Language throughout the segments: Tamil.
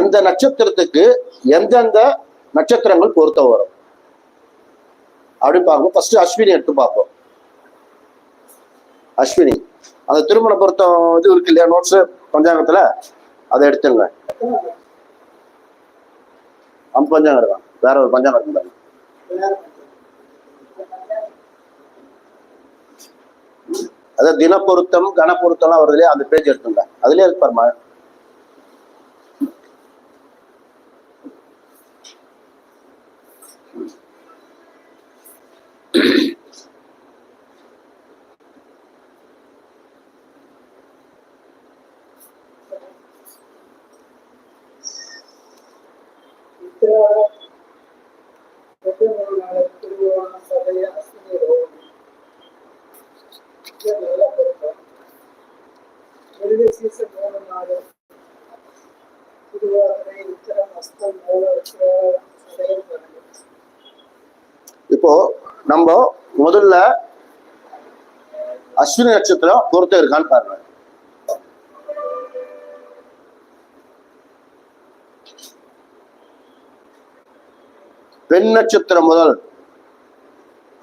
இந்த நட்சத்திரத்துக்கு எந்தெந்த நட்சத்திரங்கள் பொருத்த வரும்? அப்படின்னு பார்க்கணும் ஃபர்ஸ்ட் அஸ்வினி எடுத்து பார்ப்போம். அஸ்வினி. அந்த திருமண பொருத்தம் இது இருக்கு இல்லையா நோட்ஸ் பஞ்சாங்கத்துல? அதை எடுத்துங்க. அம் பஞ்சாங்கம் இருக்கான் வேற ஒரு பஞ்சாங்கம் இருக்கு அதாவது தின கனப்பொருத்தம்லாம் வருது இல்லையா அந்த பேஜ் எடுத்துங்க. அதுலயே இருக்கு பாருமா இப்போ நம்ம முதல்ல அஸ்வினி நட்சத்திரம் பொருத்தம் இருக்கான்னு பாருங்க. பெண் நட்சத்திரம் முதல்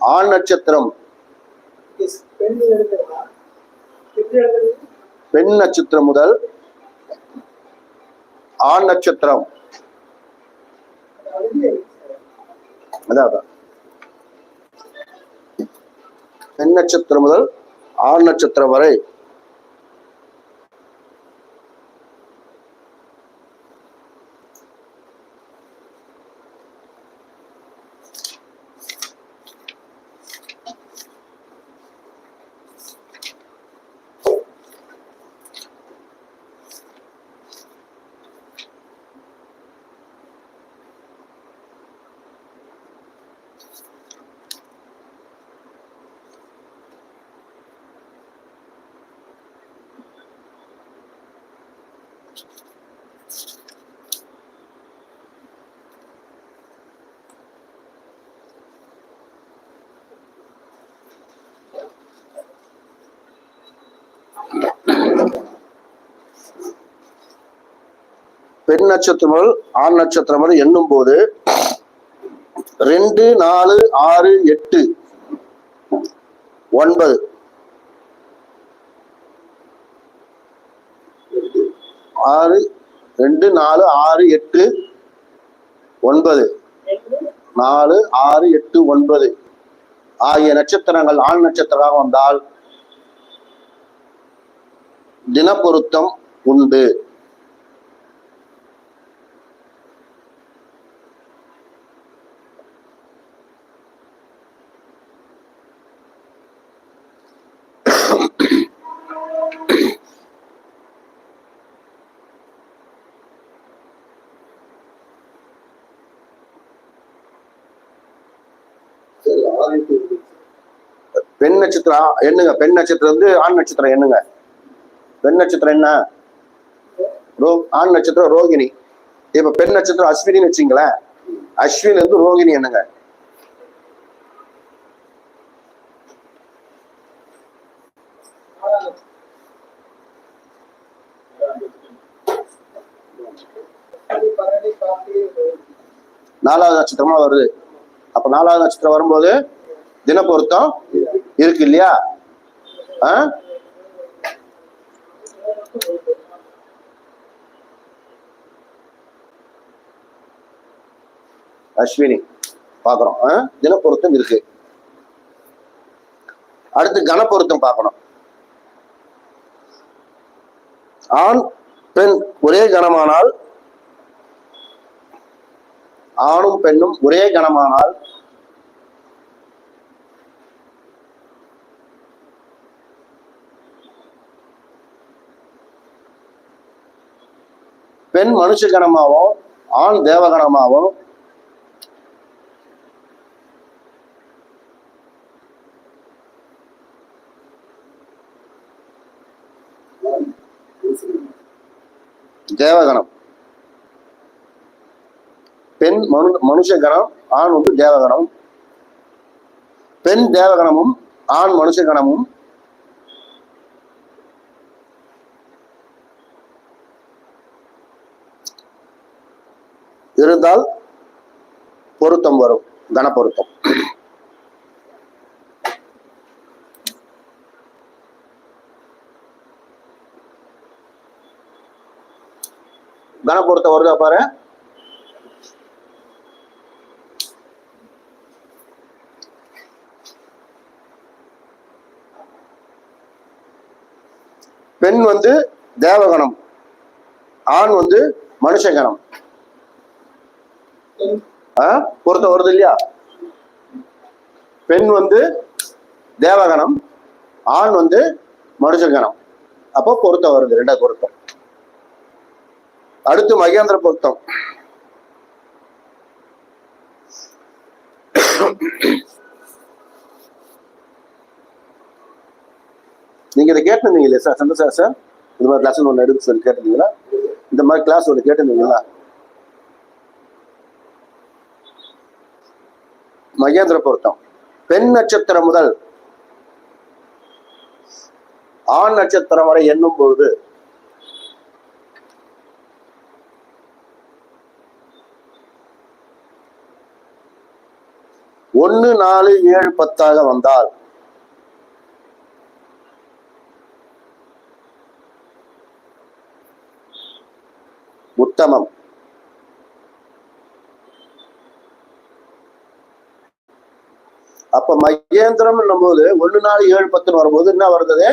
ஆண் நட்சத்திரம். பெண் பெண் நட்சத்திரம் முதல் ஆண் நட்சத்திரம் அதான். பெண் நட்சத்திரம் முதல் ஆண் நட்சத்திரம் வரை பெண் நட்சத்திரம் முதல் ஆண் நட்சத்திரம் வரை எண்ணும் போது ரெண்டு நாலு ஆறு எட்டு ஒன்பது ஆறு ரெண்டு நாலு ஆறு எட்டு ஒன்பது. நாலு ஆறு எட்டு ஒன்பது. ஆகிய நட்சத்திரங்கள் ஆண் நட்சத்திரமாக வந்தால் தினப்பொருத்தம் உண்டு. பெண் நட்சத்திரம் என்னங்க பெண் நட்சத்திரம் வந்து ஆண் நட்சத்திரம் என்னங்க பெண் நட்சத்திரம் என்ன? ரோ ஆண் நட்சத்திரம் ரோகிணி. இப்ப பெண் நட்சத்திரம் அஸ்வினின்னு வச்சுங்களேன். அஸ்வின் வந்து ரோகிணி என்னங்க நாலாவது நட்சத்திரமா வருது. அப்ப நாலாவது நட்சத்திரம் வரும்போது தின பொருத்தம் இருக்கு இல்லையா? அஸ்வினி பாக்குறோம் தினப்பொருத்தம் இருக்கு. அடுத்து கனப்பொருத்தம் பார்க்கணும். ஆண் பெண் ஒரே கணமானால் ஆணும் பெண்ணும் ஒரே கணமானால் பெண் மனுஷ கணமாவும் ஆண் தேவகணமாவும் தேவகணம் பெண் மனு மனுஷ கணம் ஆண் வந்து தேவகணம் பெண் தேவகணமும் ஆண் மனுஷ கணமும் இருந்தால் பொருத்தம் வரும் கனப்பொருத்தம். கனப்பொருத்தம் வருதா பாரு. பெண் வந்து தேவகணம் ஆண் வந்து மனுஷகணம். பொருத்த வருது இல்லையா? பெண் வந்து தேவகணம் ஆண் வந்து மனுஷகணம். அப்போ பொருத்தம் வருது ரெண்டாவது பொருத்தம். அடுத்து மகேந்திர பொருத்தம். நீங்க இதை கேட்டிருந்தீங்களே சார்? சந்தோஷா சார்? இந்த மாதிரி கிளாஸ் ஒன்று எடுத்து சொல்லி கேட்டிருந்தீங்களா? இந்த மாதிரி கிளாஸ் ஒன்று கேட்டிருந்தீங்களா? மகேந்திர பொருத்தம். பெண் நட்சத்திரம் முதல் ஆண் நட்சத்திரம் வரை எண்ணும் பொழுது ஒன்னு நாலு ஏழு பத்தாக வந்தால் உத்தமம். அப்ப மகேந்திரம் போது ஒன்னு நாலு ஏழு பத்துன்னு வரும்போது என்ன வருது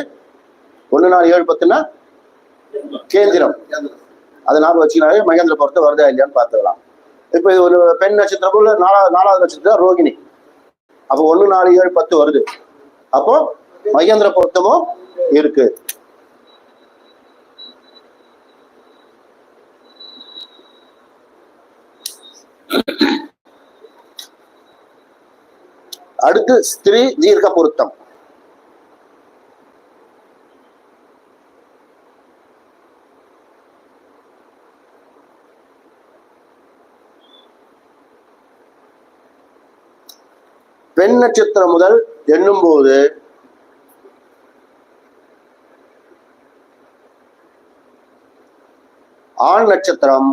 ஒன்னு நாலு ஏழு பத்துன்னா கேந்திரம். அதை ஞாபகம் வச்சுக்கினாலே மகேந்திர பொறுத்த வருதா இல்லையான்னு பார்த்துக்கலாம். இப்போ இது ஒரு பெண் நட்சத்திரம் போல நாலாவது நாலாவது நட்சத்திரம் ரோகிணி. அப்போ ஒன்னு நாலு ஏழு பத்து வருது. அப்போ மகேந்திர பொருத்தமும் இருக்கு. அடுத்து ஸ்திரீ தீர்க்க பொருத்தம் பெண் நட்சத்திரம் முதல் எண்ணும் போது ஆண் நட்சத்திரம்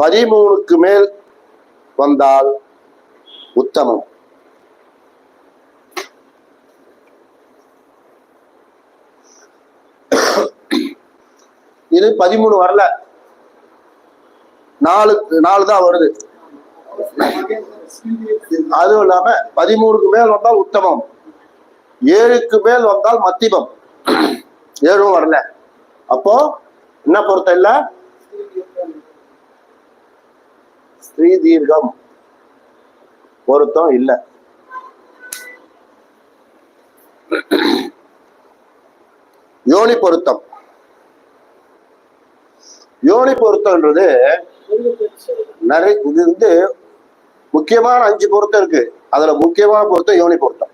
பதிமூணுக்கு மேல் வந்தால் உத்தமம். இது பதிமூணு வரல. நாலு நாலு தான் வருது. அதுவும் இல்லாம பதிமூணுக்கு மேல் வந்தால் உத்தமம். ஏழுக்கு மேல் வந்தால் மத்திபம் ஏழும் வரல. அப்போ என்ன பொறுத்த இல்லை? ஸ்ரீ தீர்க்கம் பொருத்தம் இல்ல. யோனி பொருத்தம். யோனி பொருத்தம்ன்றது நிறைய இது வந்து முக்கியமான அஞ்சு பொருத்தம் இருக்கு. அதுல முக்கியமான பொருத்தம் யோனி பொருத்தம்.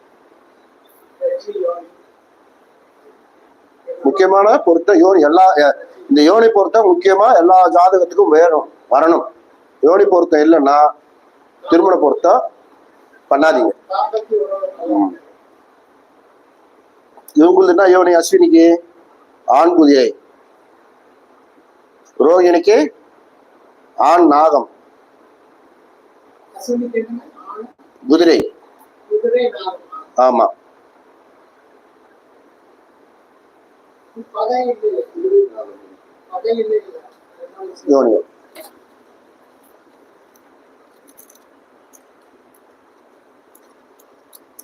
முக்கியமான பொருத்தம் யோனி எல்லா இந்த யோனி பொருத்தம் முக்கியமா எல்லா ஜாதகத்துக்கும் வேணும் வரணும். யோனி பொருத்தம் இல்லைன்னா திருமண பொருத்தம் பண்ணாதீங்க. இவங்களுக்கு என்ன யோனி அஸ்வினிக்கு ஆண் குதிரை ரோகிணிக்கு ஆண் நாகம். குதிரை. ஆமா.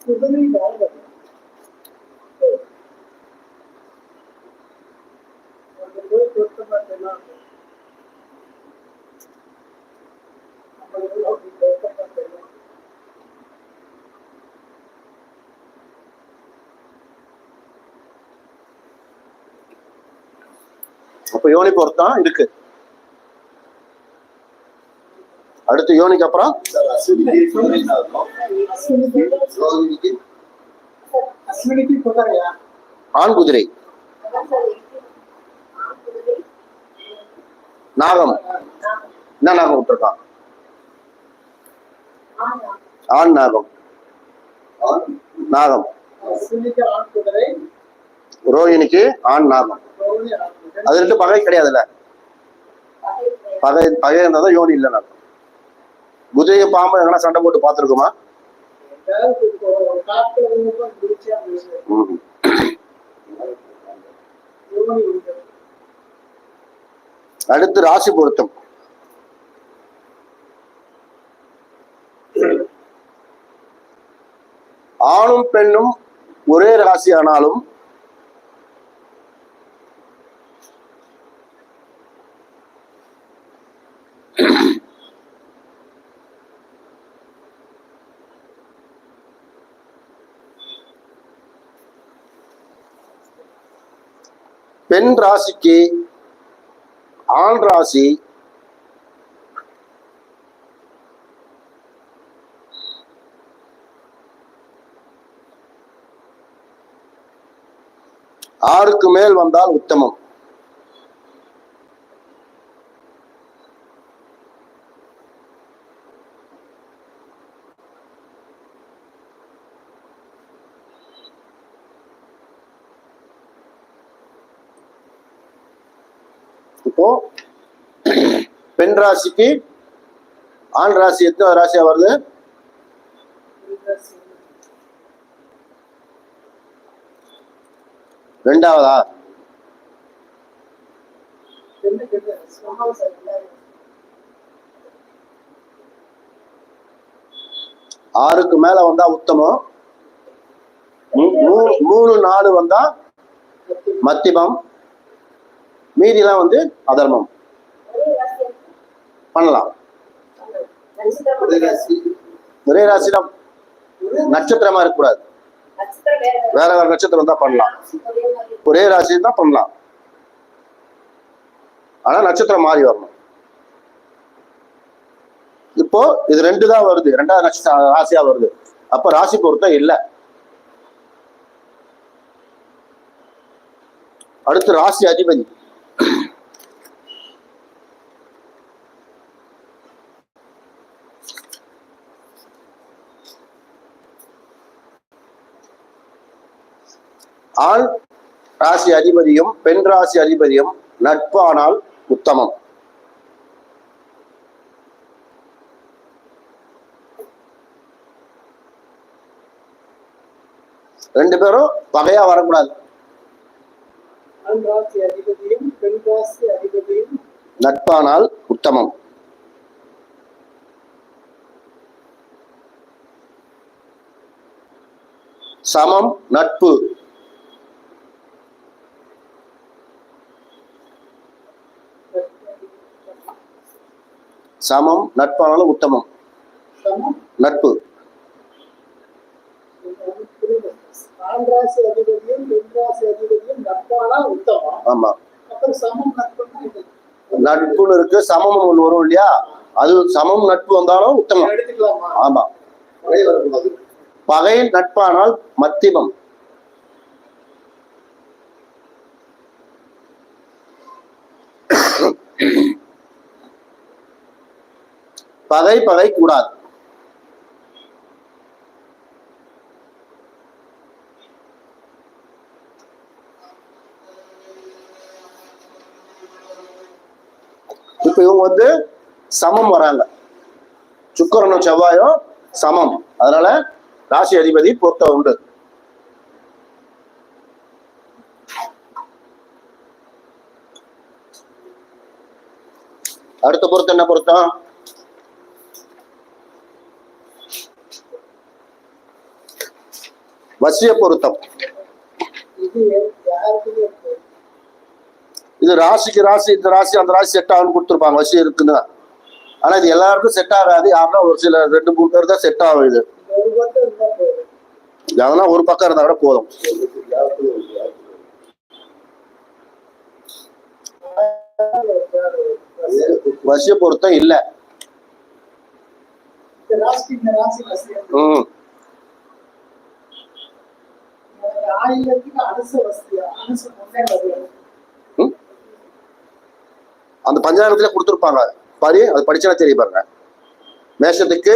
யோனி அப்ப யோனி பொருத்தம் இருக்கு. அடுத்து யோனிக்கு அப்புறம்? ஆண் குதிரை. நாகம். என்ன நாகம் விட்டுருக்கான் ஆண் நாகம். நாகம். அஸ்வினிக்கு ஆண் ரோஹிணிக்கு ஆண் நாகம். அது ரெண்டு பகை கிடையாதுல்ல. பகை பகை இருந்தால் தான் யோனி இல்லைன்னா குதிரையை பாம்பு எங்கன்னா சண்டை போட்டு பார்த்துருக்குமா? அடுத்து ராசி பொருத்தம். ஆணும் பெண்ணும் ஒரே ராசி ஆனாலும் பெண் ராசிக்கு ஆண் ராசி ஆறுக்கு மேல் வந்தால் உத்தமம். இருக்கும் பெண் ராசிக்கு ஆண் ராசி எத்தனை ராசியா வருது? ரெண்டாவதா? ஆறுக்கு மேல வந்தா உத்தமம். மூணு நாலு வந்தா மத்திமம் மீதிலாம் வந்து அதர்மம். பண்ணலாம். ஒரே ராசி தான் நட்சத்திரமா இருக்கக்கூடாது. வேற வேற நட்சத்திரம் தான் பண்ணலாம். ஒரே ராசி தான் பண்ணலாம். ஆனா நட்சத்திரம் மாறி வரணும். இப்போ இது ரெண்டு தான் வருது. ரெண்டாவது நட்சத்திரம் ராசியா வருது. அப்ப ராசி பொருத்தம் இல்ல. அடுத்து ராசி அதிபதி. ஆண் ராசி அதிபதியும் பெண் ராசி அதிபதியும் நட்பானால் உத்தமம். ரெண்டு பேரும் பகையா வரக்கூடாது. ஆண் ராசி அதிபதியும் பெண் ராசி அதிபதியும் நட்பானால் உத்தமம். சமம் நட்பு. சமம் நட்பானாலும் உத்தமம். சமம். நட்பு. ஆமா. நட்புன்னா இருக்கு சமம் ஒண்ணு வரும் இல்லையா? அது சமம் நட்பு வந்தாலும் உத்தமம். ஆமா. பகை நட்பானால் மத்தியமம் பகை பகை கூடாது. இப்ப இவங்க வந்து சமம் வராங்க. சுக்கிரனும் செவ்வாயும் சமம். அதனால ராசி அதிபதி பொருத்த உண்டு. அடுத்த பொருத்தம் என்ன பொருத்தம்? வசிய பொருத்தம் இது ராசிக்கு ராசி இந்த ராசி அந்த ராசி செட் ஆகும்னு கொடுத்துருப்பாங்க. வசியம் இருக்குன்னு. ஆனா இது எல்லாருக்கும் செட் ஆகாது. யாருன்னா ஒரு சில ரெண்டு மூணு பேர் தான் செட் ஆகும் இது. அதெல்லாம் ஒரு பக்கம் இருந்தா கூட போதும். வசிய பொருத்தம் இல்ல. இந்த ராசிக்கு இந்த ராசி வசியம் ம் ஆயிரத்துக்கு அனுச வசதியா அனுச முன்னே வருவது ம். அந்த பஞ்சாங்கத்துல கொடுத்துருப்பாங்க. பாரு அது படிச்சா தெரிய பாருங்க. மேஷத்துக்கு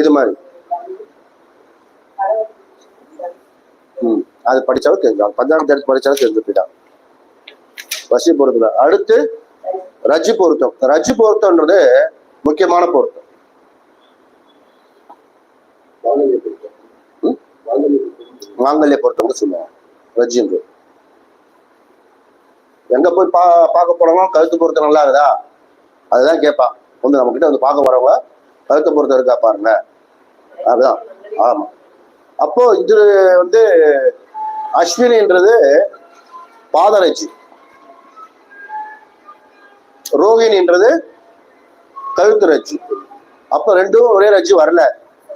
இது மாதிரி. ம் அது படிச்சாலும் தெரிஞ்சாலும் பஞ்சாங்க எடுத்து படிச்சாலும் தெரிஞ்சு போயிட்டான் வசி பொருத்தம். அடுத்து ரஜி பொருத்தம். ரஜி பொருத்தம்ன்றது முக்கியமான பொருத்தம். ம்? மாங்கல்ய பொருத்தம்னு சொல்லுவாங்க ரஜின்றது எங்க போய் பா பார்க்க போறவங்க கழுத்து பொருத்தம் நல்லா இருக்குதா அதுதான் கேட்பான் வந்து நம்ம கிட்ட வந்து பார்க்க வரவங்க கழுத்து பொருத்தம் இருக்கா பாருங்க. அதுதான். ஆமா. அப்போ இது வந்து அஸ்வினின்றது பாதரட்சி. ரோகிணின்றது கழுத்து ரச்சி அப்ப ரெண்டும் ஒரே ரச்சி வரல.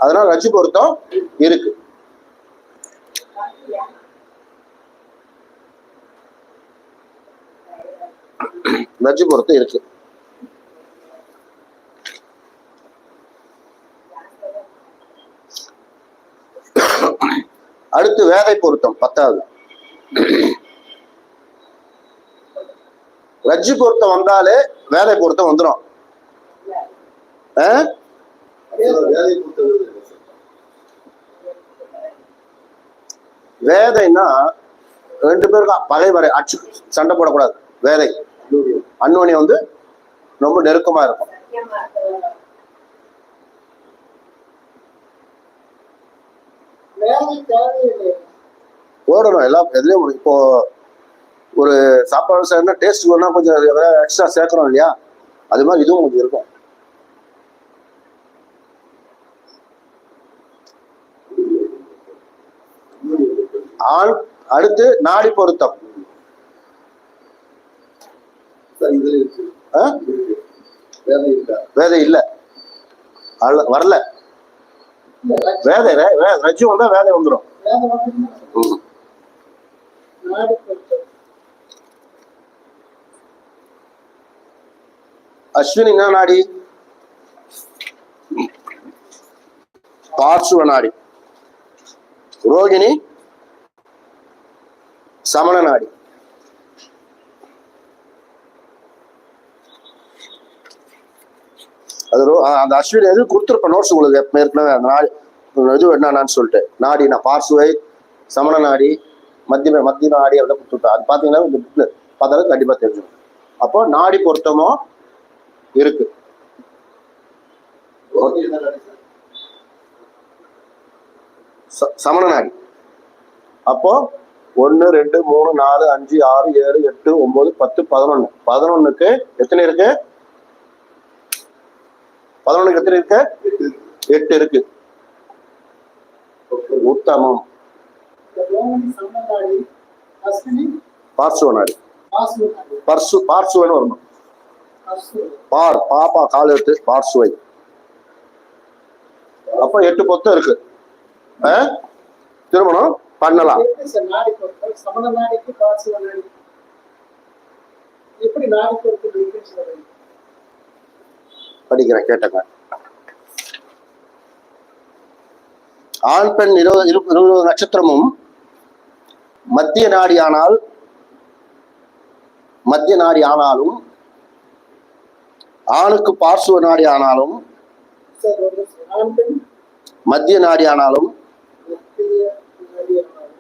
அதனால ரஜு பொருத்தம் இருக்கு. ரஜு பொருத்தம் இருக்கு. அடுத்து வேதை பொருத்தம் பத்தாவது. ரஜ்ஜு பொருத்தம் வந்தாலே வேதை பொருத்தம் வந்துடும் வேதைன்னா ரெண்டு பேருக்கும் பகைவரை அச்சு சண்டை போடக்கூடாது. வேதை. அன்னோனி வந்து ரொம்ப நெருக்கமா இருக்கும். போடணும் எல்லாம் எதுலயும் இப்போ ஒரு சாப்பாடு செய்யணும்னா டேஸ்ட் வேணா கொஞ்சம் எக்ஸ்ட்ரா சேர்க்கணும் இல்லையா? அது மாதிரி இதுவும் கொஞ்சம் இருக்கும். ஆண் அடுத்து நாடி பொருத்தம்? வேதை இல்ல. வரல. ரஜ்- வேதை ரஜ்ஜு வந்தா வேதை வந்துடும் அஸ்வினி என்ன நாடி? பார்சுவ நாடி. ரோகிணி? சமண நாடி அது அந்த அஸ்வினி எது கொடுத்துருப்பேன் நோட்ஸ் உங்களுக்கு எப்ப ஏற்கனவே அந்த நாடி இது என்னன்னு சொல்லிட்டு. நாடி நான் பார்சுவை சமண நாடி மத்திய மத்திய நாடி அப்படிதான் கொடுத்துருப்பேன் அது பார்த்தீங்கன்னா இந்த புக்ல பார்த்தாலும் கண்டிப்பாக தெரிஞ்சிடும். அப்போ நாடி பொருத்தமும் இருக்கு. சமண நாடி அப்போ ஒன்னு ரெண்டு மூணு நாலு அஞ்சு ஆறு ஏழு எட்டு ஒன்பது பத்து பதினொன்னு. பதினொன்றுக்கு எத்தனை இருக்கு? பதினொன்றுக்கு எத்தனை இருக்கு? எட்டு இருக்கு. உத்தமம். பார்சுவனாடி ரோமணி பார்சுவன் பர்சு வரணும். பார் பாப்பா கால் எடுத்து பார்சுவை. அப்ப எட்டு பொத்தம் இருக்கு. திருமணம்? பண்ணலாம். படிக்கிறேன் கேட்டங்க ஆண் பெண் இருபது இரு- இருபது நட்சத்திரமும் மத்திய நாடி ஆனால் மத்திய நாடி ஆனாலும் ஆணுக்கு பார்சுவ நாடி ஆனாலும் மத்திய நாடி ஆனாலும் மத்திய நாடி ஆனாலும்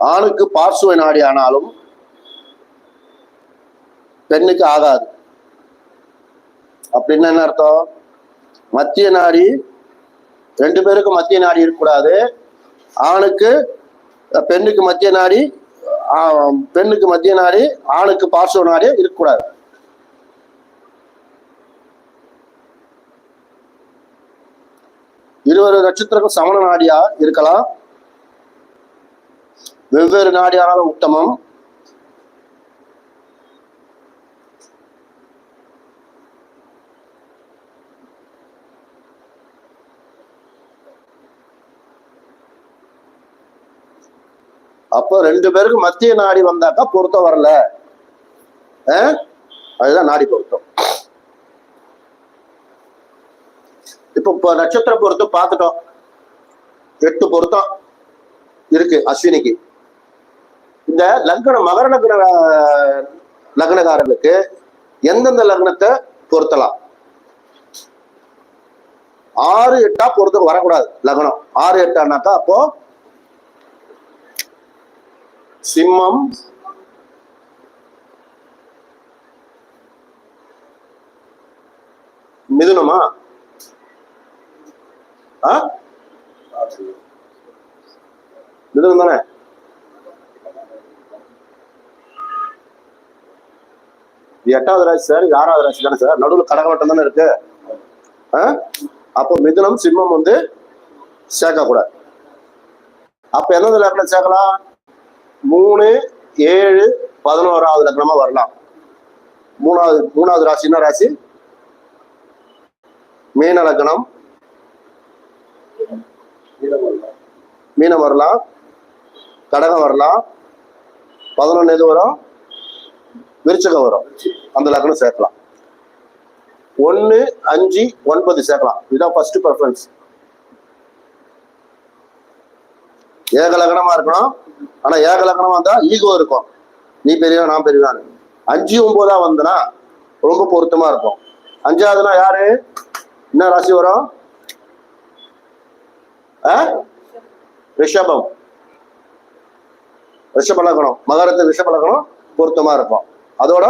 ஆணுக்கு பார்சுவ நாடி ஆனாலும் பெண்ணுக்கு ஆகாது. அப்படின்னு என்ன அர்த்தம்? மத்திய நாடி ரெண்டு பேருக்கும் மத்திய நாடி இருக்கக்கூடாது. ஆணுக்கு பெண்ணுக்கு மத்திய நாடி ஆஹ், பெண்ணுக்கு மத்திய நாடி ஆணுக்கு பார்சுவ நாடி இருக்கக்கூடாது. இருவரு நட்சத்திரக்கும் சமண நாடியா இருக்கலாம். வெவ்வேறு நாடியான உத்தமம். அப்போ ரெண்டு பேருக்கு மத்திய நாடி வந்தாக்கா பொருத்தம் வரல. அதுதான் நாடி பொருத்தம். இப்போ இப்போ நட்சத்திர பொருத்தம் பார்த்துட்டோம். எட்டு பொருத்தம் இருக்கு அஸ்வினிக்கு. இந்த லக்ன மகர லக்ன அஹ், எந்தெந்த லக்னத்தை பொருத்தலாம்? ஆறு எட்டா பொருத்த வரக்கூடாது லக்னம். ஆறு எட்டானாக்கா அப்போ சிம்மம் மிதுனமா? ஆ? மிதுனம் தானே இது எட்டாவது ராசி சார் இது ஆறாவது ராசி தானே சார்? நடுவில் கடகவட்டம் தானே இருக்கு? ஆ? அப்போ மிதுனம் சிம்மம் வந்து சேர்க்கக்கூடாது. அப்ப எந்தெந்த லக்னம் சேர்க்கலாம்? மூணு ஏழு பதினோராவது லக்னமா வரலாம். மூணாவது மூணாவது ராசி என்ன ராசி? மீன லக்னம். மீனம் வரலாம். கடகம் வரலாம். பதினொன்று எது வரும்? விருச்சகம் வரும். அந்த லக்னம் சேர்க்கலாம். ஒன்று அஞ்சு ஒன்பது சேர்க்கலாம். இதுதான் ஃபர்ஸ்ட் ப்ரிஃபரன்ஸ் ஏக லக்னமா இருக்கணும். ஆனா ஏக லக்னமா இருந்தா ஈகோ இருக்கும். நீ பெரியவன் நான் பெரியவான். அஞ்சு ஒன்பதா வந்தனா ரொம்ப பொருத்தமா இருக்கும். அஞ்சாவதுனா யாரு? என்ன ராசி வரும்? ரிஷபம். ரிஷப லக்னம். மகரத்து ரிஷப லக்னம் பொருத்தமா இருக்கும். அதோட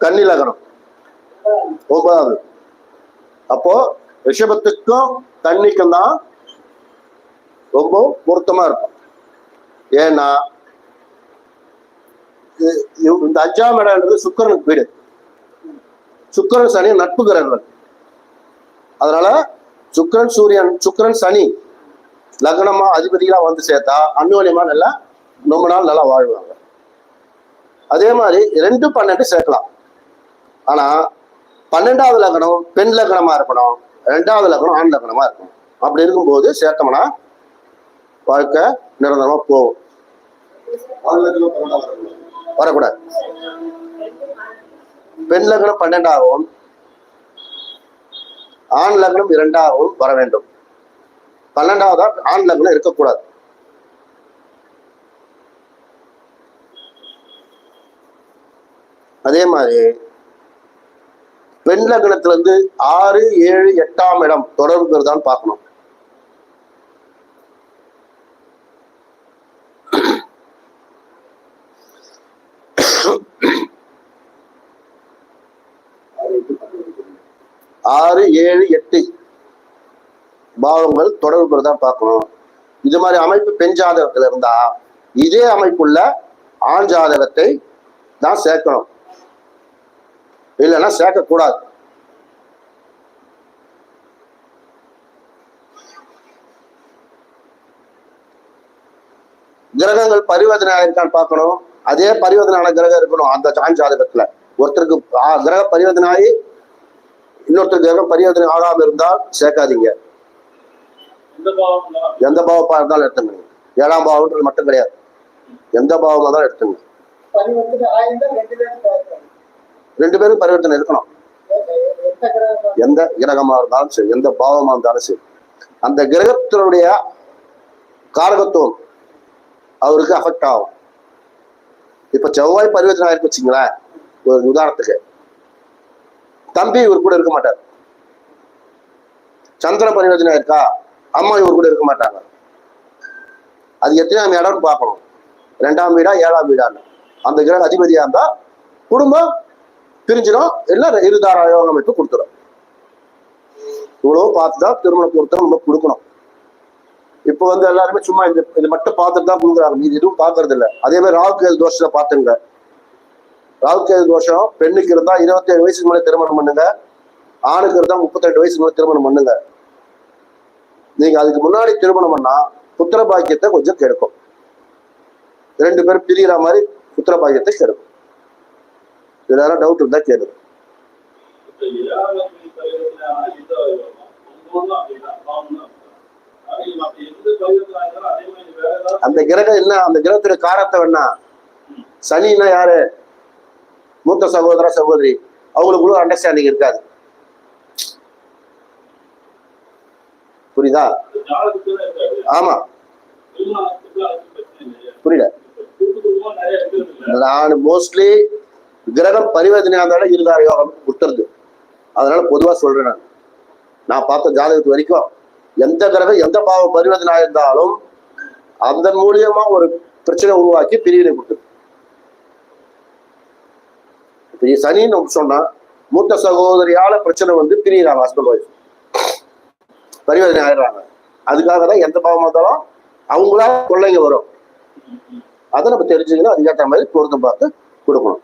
கன்னி லக்னம் ஒன்பதாவது. அப்போ ரிஷபத்துக்கும் கன்னிக்கும் தான் ரொம்ப பொருத்தமா இருக்கும். ஏன்னா இந்த அஞ்சாம் இடம்ன்றது சுக்கிரனுக்கு வீடு. சுக்கிரன் சனி நட்பு கிரகங்கள். அதனால சுக்கிரன் சூரியன் சுக்கரன் சனி லக்னமா அதிபதிகளா வந்து சேர்த்தா அந்யோன்யமா நல்லா ரொம்ப நாள் நல்லா வாழ்வாங்க. அதே மாதிரி ரெண்டு பன்னெண்டு சேர்க்கலாம். ஆனா பன்னெண்டாவது லக்னம் பெண் லக்னமா இருக்கணும் ரெண்டாவது லக்னம் ஆண் லக்னமா இருக்கணும். அப்படி இருக்கும்போது சேர்த்தோம்னா வாழ்க்கை நிரந்தரமா போகும். வரக்கூடாது. பெண் லக்னம் பன்னெண்டாகவும் ஆண் லக்னம் இரண்டாகவும் வர வேண்டும். பன்னெண்டாவதா ஆண் லக்னம் இருக்கக்கூடாது. அதே மாதிரி பெண் லக்னத்துல இருந்து ஆறு ஏழு எட்டாம் இடம் தொடர்பு பெறுதான்னு பார்க்கணும். ஆறு ஏழு எட்டு பாவங்கள் தொடர்பு தான் பார்க்கணும். இது மாதிரி அமைப்பு பெண் ஜாதகத்துல இருந்தா இதே அமைப்புள்ள ஆண் ஜாதகத்தை தான் சேர்க்கணும். இல்லைன்னா சேர்க்கக்கூடாது. கிரகங்கள் பரிவர்த்தனை ஆயிருக்கான்னு பார்க்கணும். அதே பரிவர்த்தனையான கிரகம் இருக்கணும் அந்த ஆண் ஜாதகத்துல. ஒருத்தருக்கு கிரக பரிவர்த்தனை ஆகி இன்னொருத்தர் கிரகம் பரிவர்த்தனை ஆகாம இருந்தால் சேர்க்காதீங்க. தான் எந்த பாவப்பா இருந்தாலும் எடுத்துங்க ஏழாம் பாவம்ன்றது மட்டும் கிடையாது. எந்த பாவமா இருந்தாலும் எடுத்துங்க ரெண்டு பேரும் பரிவர்த்தனை இருக்கணும் எந்த கிரகமா இருந்தாலும் சரி எந்த பாவமா இருந்தாலும் சரி. அந்த கிரகத்தினுடைய காரகத்துவம் அவருக்கு அஃபெக்ட் ஆகும். இப்ப செவ்வாய் பரிவர்த்தனை ஆயிருக்கு வச்சுங்களேன் ஒரு உதாரணத்துக்கு. தம்பி இவர் கூட இருக்க மாட்டார். சந்திர பரிவர்த்தனை இருக்கா அம்மா இவர் கூட இருக்க மாட்டாங்க. அது எத்தனாம் இடம்னு பார்க்கணும். ரெண்டாம் வீடா ஏழாம் வீடான்னு. அந்த கிரக அதிபதியா இருந்தா குடும்பம் பிரிஞ்சிடும். இல்ல இருதார யோகம் அமைப்பு கொடுத்துரும். இவ்வளவு பார்த்து தான் திருமண பொருத்தம் நம்ம கொடுக்கணும். இப்போ வந்து எல்லாருமே சும்மா இந்த இது மட்டும் பார்த்துட்டு தான் கொடுக்குறாங்க. இது எதுவும் பார்க்கறது இல்ல. அதே மாதிரி ராகு கேது தோஷத்தை பார்த்துங்க. ராகு கேது தோஷம் பெண்ணுக்கு இருந்தா இருபத்தி ஏழு வயசுக்கு மேலே திருமணம் பண்ணுங்க. ஆணுக்கு இருந்தா முப்பத்தெட்டு வயசுக்கு மேலே திருமணம் பண்ணுங்க. நீங்க அதுக்கு முன்னாடி திருமணம் பண்ணா புத்திர பாக்கியத்தை கொஞ்சம் கெடுக்கும். ரெண்டு பேரும் பிரிகிற மாதிரி புத்திர பாக்கியத்தை கெடுக்கும். இதுல டவுட் இருந்தா கேளு. இப்ப ஏழாவது பரிவர்த்தனை ஆனா இந்த ஒன்பது தான் அப்படின்னா பாவம் தான் ஆனா மத்த எந்த பரிவர்த்தனை ஆனாலும் அதே மாதிரி வேற ஏதாவது அந்த கிரகம் என்ன? அந்த கிரகத்துடைய காரத்தை வேணா. சனின்னா யாரு? மூத்த சகோதர சகோதரி. அவங்களுக்குள்ள அண்டர்ஸ்டாண்டிங் இருக்காது. புரியுதா? ஆமா. புரியல. நான் மோஸ்ட்லி கிரகம் பரிவர்த்தனையாதால இருதார யோகம் கொடுத்துருது அதனால பொதுவா சொல்றேன் நான். நான் பார்த்த ஜாதகத்து வரைக்கும் எந்த கிரகம் எந்த பாவம் பரிவர்த்தனை இருந்தாலும் அதன் மூலியமா ஒரு பிரச்சனை உருவாக்கி பிரிவினை கொடுத்து இப்ப சனின்னு சொன்னா மூத்த சகோதரியால பிரச்சனை வந்து பிரியிறாங்க ஹஸ்பண்ட் ஒய்ஃப் பரிவர்த்தனை ஆயிடுறாங்க. அதுக்காக தான் எந்த பாவம் இருந்தாலும் அவங்களா கொள்ளைங்க வரும். அதை நம்ம தெரிஞ்சுக்கணும். அதுக்கேற்ற மாதிரி பொருத்தம் பார்த்து கொடுக்கணும்.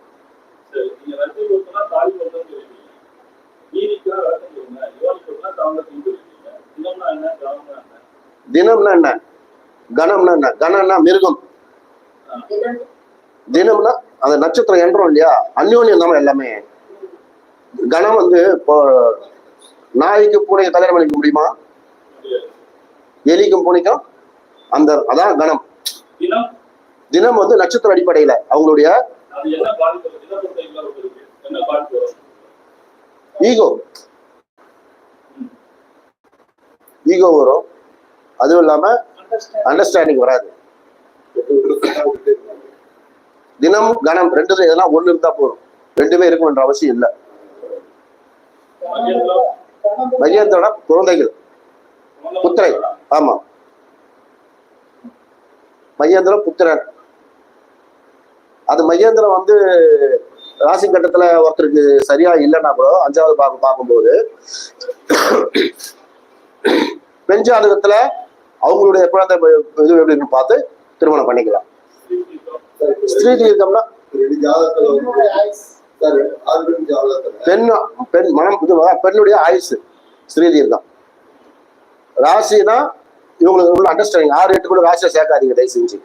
தினம்னா என்ன கணம்னா என்ன? கணம்னா மிருகம். தினம்னா அந்த நட்சத்திரம் என்றோம் இல்லையா? அந்யோன்யம் தான் எல்லாமே. கணம் வந்து இப்போ நாய்க்கு பூனைக்கு கல்யாணம் பண்ணிக்க முடியுமா. எலிக்கும் பூனைக்கும் அந்த அதான் கணம் தினம் வந்து நட்சத்திர அடிப்படையில. அவங்களுடைய ஈகோ ஈகோ வரும். அதுவும் இல்லாம அண்டர்ஸ்டாண்டிங் வராது. தினம் கணம் ரெண்டு எதனா ஒண்ணு இருந்தா போதும். ரெண்டுமே இருக்கணுன்ற அவசியம் இல்லை. மகேந்திரனா குழந்தைகள். புத்திரை ஆமா. மகேந்திரன் புத்திரன். அது மகேந்திரன் வந்து ராசி கட்டத்துல ஒருத்தருக்கு சரியா இல்லைன்னா கூட அஞ்சாவது பாகம் பார்க்கும்போது பெண் ஜாதகத்துல அவங்களுடைய குழந்தை இது எப்படின்னு பார்த்து திருமணம் பண்ணிக்கலாம். ஸ்திரீ தீர்க்கம்னா பெண் பெண் மனம் இது பெண்ணுடைய ஆயுசு. ஸ்திரீ தீர்க்கம் ராசினா இவங்களுக்கு உள்ள அண்டர்ஸ்டாண்டிங் ஆறு எட்டு கூட ராசியை சேர்க்காதீங்க தயவு செஞ்சு.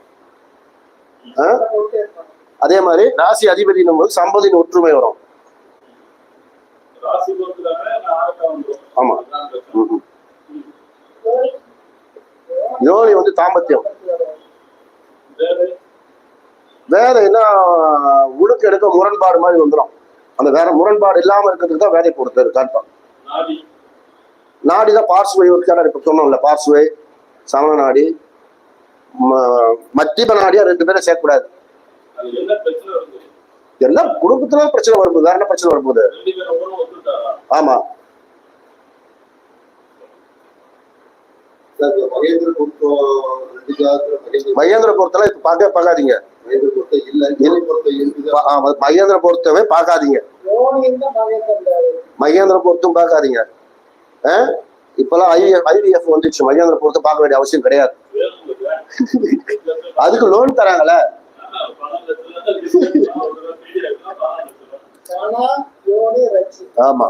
அதே மாதிரி ராசி அதிபதினும் போது சம்பதியின் ஒற்றுமை வரும். ஆமா. யோனி வந்து தாம்பத்தியம். வேறு? என்ன உடுக்க எடுக்க முரண்பாடு மாதிரி வந்துடும் அந்த வேற முரண்பாடு இல்லாம இருக்கிறதுக்கு தான் வேலை பொறுத்தது காட்பான் நாடி. நாடி தான் பார்சுவை ஒரு கேரட் இப்ப சொன்னோம்ல பார்சுவை சமண நாடி ம- மத்தியம நாடியா ரெண்டு பேரும் சேர்க்கக்கூடாது. என்ன பிரச்சனை வருது? எல்லாம் குடும்பத்துல பிரச்சனை வரும்போது வேற என்ன பிரச்சனை வரும்போது? ஆமா. மகேந்திர பொறுத்தெல்லாம் இப்ப பார்க்கவே பார்க்காதீங்க. மகேந்திர பொருத்தம் பொறுத்தவே பார்க்காதீங்க. மகேந்திர பொருத்தும் பார்க்காதீங்க? இப்பெல்லாம் ஐவிஎஃப் வந்துச்சு மகேந்திர பொறுத்து பார்க்க வேண்டிய அவசியம் கிடையாது. அதுக்கு லோன் தராங்கல்ல ஆமா.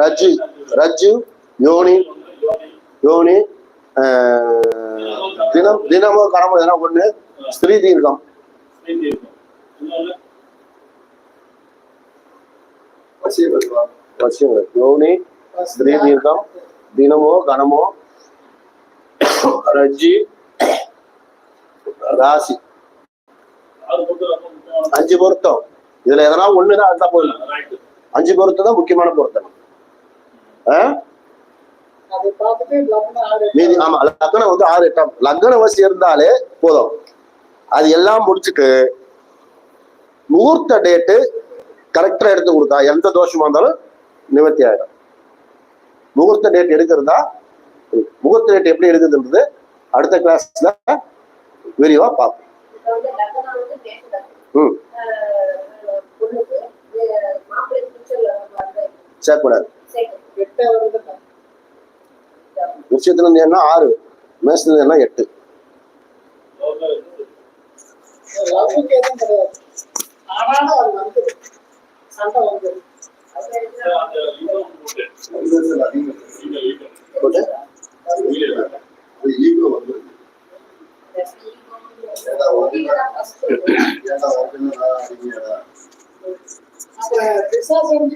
ரஜி ரஜு யோனி யோனி தினம் தினமோ கடமோ எதனா ஒண்ணு ஸ்திரீ தீர்க்கம். யோனி ஸ்திரீ தீர்க்கம் தினமோ கணமோ ரஜி ராசி அது மட்டும் ரொம்ப முக்கியமான அஞ்சு பொருத்தம். இதுல எதனா ஒண்ணுதான் அதுதான் ரைட் அஞ்சு பொருத்தம் தான் முக்கியமான பொருத்தம். லக்னம் மீதி ஆமா லக்னம் வந்து ஆறு எட்டாம். லக்ன வசி இருந்தாலே போதும். அது எல்லாம் முடிச்சுட்டு முகூர்த்த டேட்டு கரெக்டா எடுத்து கொடுத்தா எந்த தோஷமா இருந்தாலும் நிவர்த்தி ஆயிடும். முகூர்த்த டேட் எடுக்கிறதா? முகூர்த்த டேட் எப்படி எடுக்குதுன்றது அடுத்த கிளாஸ்ல விரிவா பார்ப்போம். சேர்க்கூடாது விஷயத்துல ஆறு. மேசத்துல எட்டு. போட்டு. பிரசாதம்